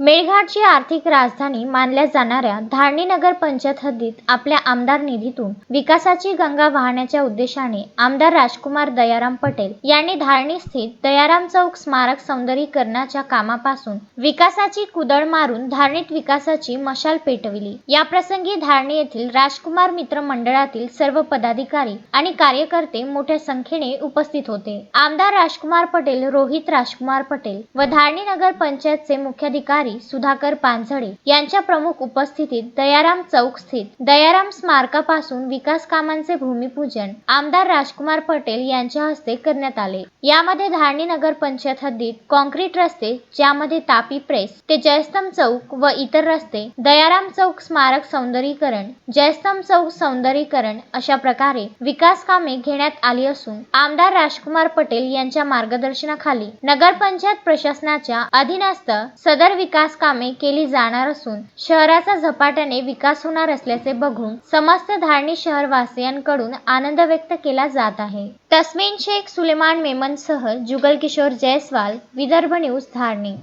मेळघाटची आर्थिक राजधानी मानल्या जाणाऱ्या धारणी नगर पंचायत हद्दीत आपल्या आमदार निधीतून विकासाची गंगा वाहण्याच्या उद्देशाने आमदार राजकुमार दयाराम पटेल यांनी धारणी स्थित दयाराम चौक स्मारक सौंदर्यीकरणाच्या कामापासून विकासाची कुदळ मारून धारणीत विकासाची मशाल पेटविली. याप्रसंगी धारणी येथील राजकुमार मित्र मंडळातील सर्व पदाधिकारी आणि कार्यकर्ते मोठ्या संख्येने उपस्थित होते. आमदार राजकुमार पटेल रोहित राजकुमार पटेल व धारणी नगर पंचायतचे मुख्याधिकारी अधिकारी सुधाकर पानझडे यांच्या प्रमुख उपस्थितीत दयाराम चौक स्थित दयाराम स्मारकापासून विकास कामांचे भूमिपूजन आमदार राजकुमार पटेल यांच्या हस्ते करण्यात आले. यामध्ये धारणी नगर पंचायत हद्दीत कॉन्क्रीट रस्ते ज्यामध्ये तापी प्रेस ते जयस्तंभ चौक व इतर रस्ते दयाराम चौक स्मारक सौंदर्यीकरण जयस्तंभ चौक सौंदर्यीकरण अशा प्रकारे विकास कामे घेण्यात आली असून आमदार राजकुमार पटेल यांच्या मार्गदर्शनाखाली नगरपंचायत प्रशासनाच्या अधीनस्थ सदर विकास कामे केली जाणार असून शहराचा झपाट्याने विकास होणार असल्याचे बघून समस्त धारणी शहरवासियांकडून आनंद व्यक्त केला जात आहे. तस्मिन शेख सुलेमान मेमनसह जुगल किशोर जयस्वाल विदर्भ न्यूज धारणी.